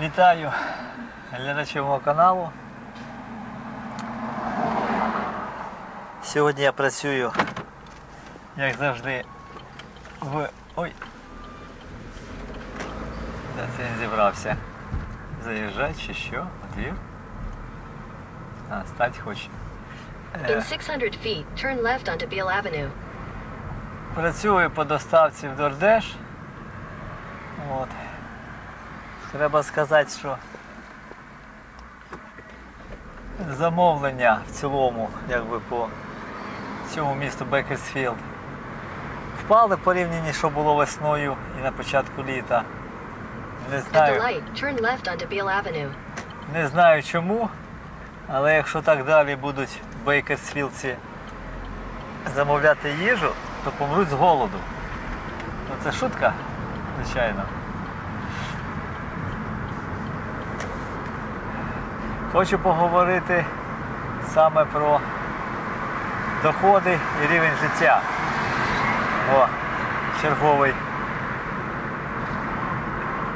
Вітаю глядачів мого каналу. Сьогодні я працюю, як завжди, в. Ой! Де це він зібрався? Заїжджати чи що? Двір? А, стать хоче. Е, In 600 feet, turn left onto Beale Avenue. Працюю по доставці в Дордеш. От. Треба сказати, що замовлення в цілому, якби по цьому місту Бекерсфілд, впали порівняно, що було весною і на початку літа. Не знаю, не знаю чому, але якщо так далі будуть в Бейкерсфілдці замовляти їжу, то помруть з голоду. Ну це шутка, звичайно. Хочу поговорити саме про доходи і рівень життя. О, черговий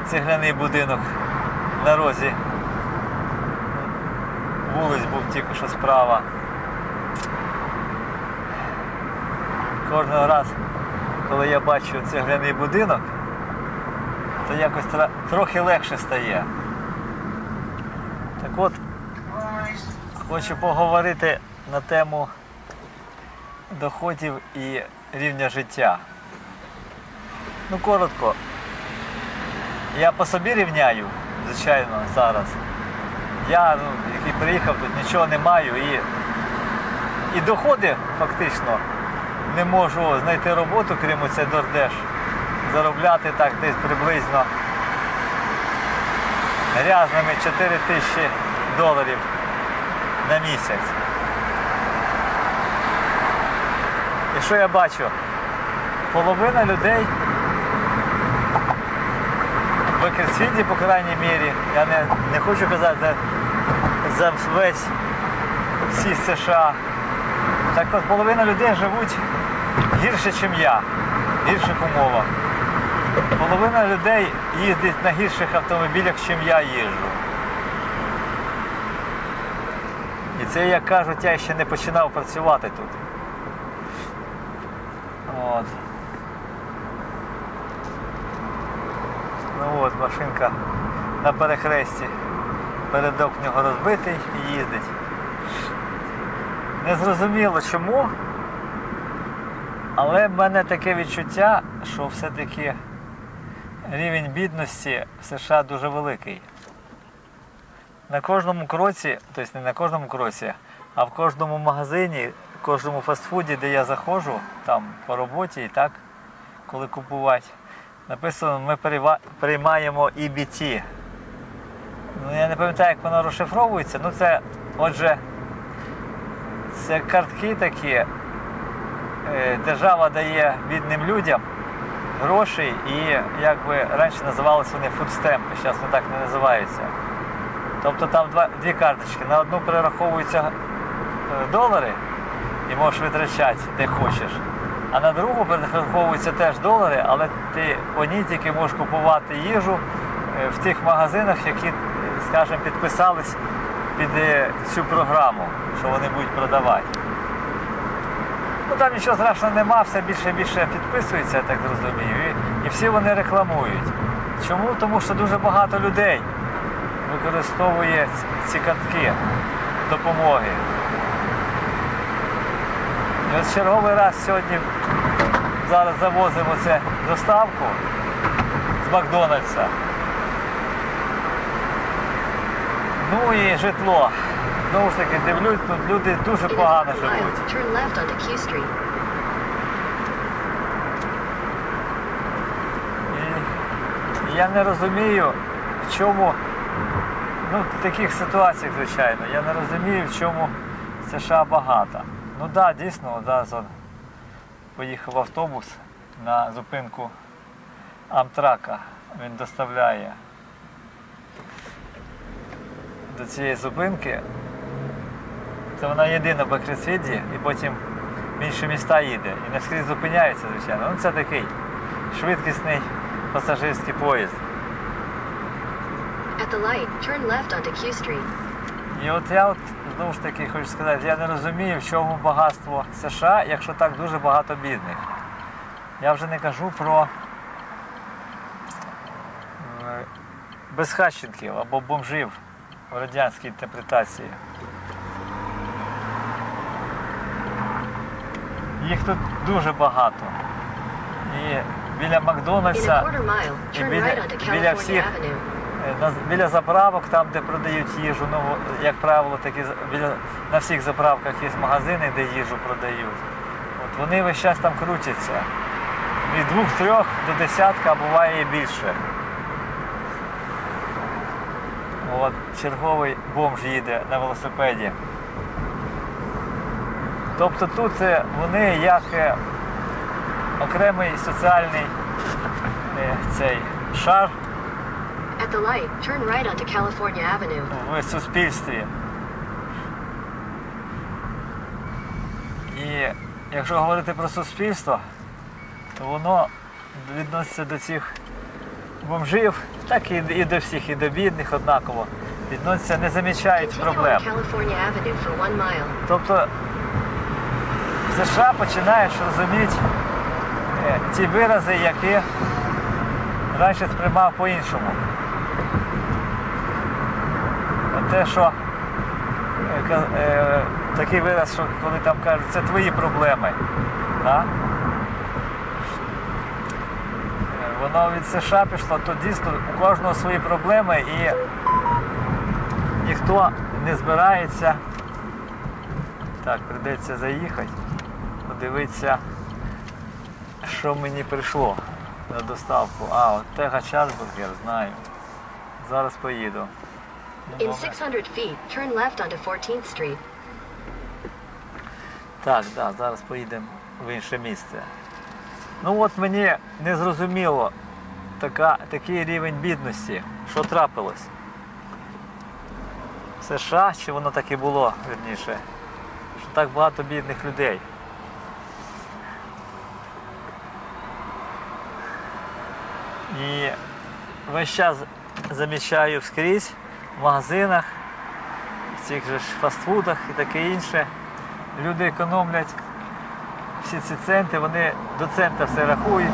цегляний будинок на розі. Вулиць був тільки що справа. Кожного разу, коли я бачу цегляний будинок, то якось трохи легше стає. Так от, хочу поговорити на тему доходів і рівня життя. Ну, коротко. Я по собі рівняю, звичайно, зараз. Я, ну, який приїхав, тут нічого не маю і, і доходи фактично не можу знайти роботу, крім оце Дордеш. Заробляти так десь приблизно грязними 4 тисячі доларів на місяць. І що я бачу? Половина людей в Екерсфілді, по крайній мірі, я не, не хочу казати за, за весь всі США. Так от половина людей живуть гірше, ніж я, в гірших умовах. Половина людей їздить на гірших автомобілях, ніж я їжджу. І це, як кажуть, я ще не починав працювати тут. От. Ну от, машинка на перехресті. Передок в нього розбитий і їздить. Не зрозуміло чому, але в мене таке відчуття, що все-таки рівень бідності в США дуже великий. На кожному кроці, тобто не на кожному кроці, а в кожному магазині, в кожному фастфуді, де я заходжу, там по роботі і так, коли купувати, написано, ми приймаємо EBT. Ну, я не пам'ятаю, як воно розшифровується. Ну це, отже, це картки такі. е, Держава дає бідним людям гроші і якби раніше називалися вони фудстемпи, зараз вони так не називаються. Тобто там два, дві карточки. На одну перераховуються е, долари і можеш витрачати де хочеш. А на другу перераховуються теж долари, але ти по ній тільки можеш купувати їжу е, в тих магазинах, які, е, скажімо, підписались під цю програму, що вони будуть продавати. Там нічого страшного нема, все більше і більше підписується, я так зрозумію. І, і всі вони рекламують. Чому? Тому що дуже багато людей використовує ці картки допомоги. І от черговий раз сьогодні зараз завозимо це доставку з Макдональдса. Ну і житло. Знову ж таки дивлюсь, тут люди дуже погано живуть. І я не розумію, в чому, ну, в таких ситуаціях, звичайно, я не розумію, в чому США багата. Ну так, да, дійсно, да, поїхав автобус на зупинку Амтрака. Він доставляє до цієї зупинки. Це вона єдина в Бакресвіді і потім в інші міста їде. І не скрізь зупиняється, звичайно. Ну це такий швидкісний пасажирський поїзд. At the light, turn left onto Q Street. І от я от знову ж таки хочу сказати, я не розумію, в чому багатство США, якщо так дуже багато бідних. Я вже не кажу про е, безхатченків або бомжів в радянській інтерпретації. Їх тут дуже багато. І біля Макдональдса turn біля- біля всіх. Е, біля заправок, там, де продають їжу, ну, як правило, такі, біля, на всіх заправках є магазини, де їжу продають. От вони весь час там крутяться. Від двох-трьох до десятка, буває і більше. От, черговий бомж їде на велосипеді. Тобто тут е, вони як е, окремий соціальний е, цей шар At the light, turn right onto California Avenue. в суспільстві. І якщо говорити про суспільство, то воно відноситься до цих бомжів, так і, і до всіх, і до бідних однаково. Відноситься, не замічають проблем. Тобто США починаєш розуміти е, ті вирази, які раніше сприймав по-іншому. Те, що е, е, такий вираз, що коли там кажуть, це твої проблеми. Да? Воно від США пішло, то дійсно у кожного свої проблеми і ніхто не збирається. Так, прийдеться заїхати, подивитися, що мені прийшло на доставку. А, от Тега Часбургер, знаю. Зараз поїду. Ну, In 600 feet, turn left onto 14th Street. Так, да, зараз поїдемо в інше місце. Ну от мені не зрозуміло така, такий рівень бідності. Що трапилось? В США чи воно так і було, верніше, що так багато бідних людей. І весь час замічаю скрізь в магазинах, в цих же ж фастфудах і таке інше. Люди економлять всі ці центи, вони до цента все рахують,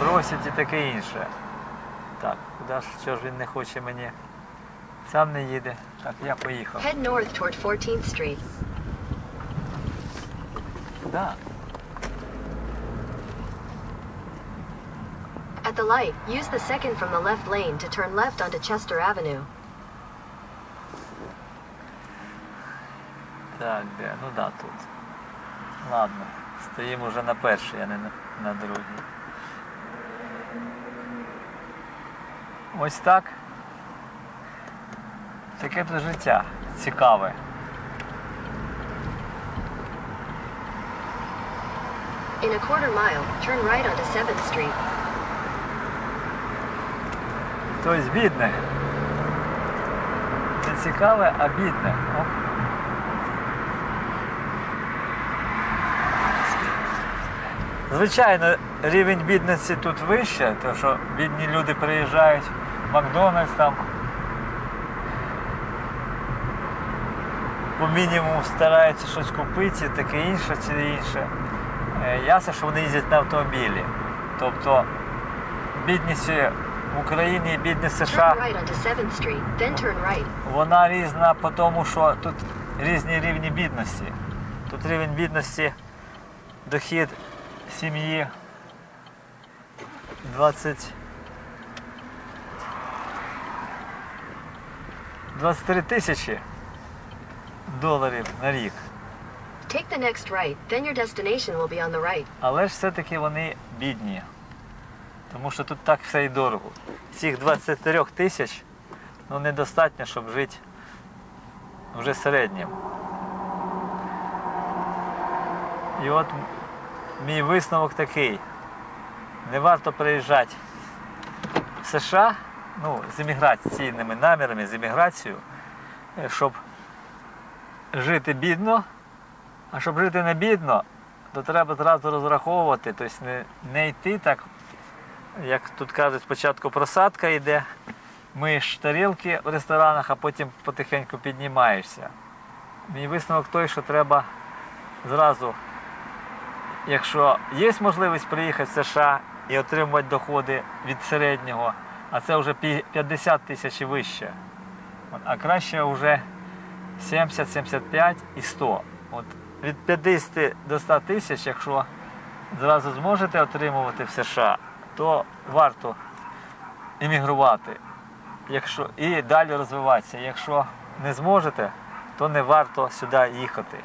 просять і таке інше. Так, куди ж, що ж він не хоче мені? Сам не їде. Так, я поїхав. Head north toward 14th Street. Куди? At the light, use the second from the left lane to turn left onto Chester Avenue. Так, де? Ну да, тут. Ладно, стоїмо вже на першій, а не на, на другій. Ось так. Таке тут життя цікаве. In a quarter mile, turn right onto 7th Street. Тобто бідне. Не цікаве, а бідне. Звичайно, рівень бідності тут вище, тому що бідні люди приїжджають в Макдональдс там. По мінімуму стараються щось купити, таке інше, це інше. Е, Ясно, що вони їздять на автомобілі. Тобто бідність в Україні і бідність США Turn right onto 7th Street, then turn right. вона різна по тому, що тут різні рівні бідності. Тут рівень бідності, дохід сім'ї 20. 23 тисячі доларів на рік. Take the next right, then your destination will be on the right. Але ж все-таки вони бідні. Тому що тут так все і дорого. Цих 23 тисяч ну, недостатньо, щоб жити вже середнім. І от мій висновок такий. Не варто приїжджати в США ну, з імміграційними намірами, з імміграцією, е, щоб жити бідно, а щоб жити не бідно, то треба зразу розраховувати, тобто не, не йти так як тут кажуть, спочатку просадка йде, миєш тарілки в ресторанах, а потім потихеньку піднімаєшся. Мій висновок той, що треба зразу, якщо є можливість приїхати в США і отримувати доходи від середнього, а це вже 50 тисяч і вище. А краще вже 70, 75 і 100. От від 50 до 100 тисяч, якщо зразу зможете отримувати в США, то варто іммігрувати. Якщо, і далі розвиватися. Якщо не зможете, то не варто сюди їхати.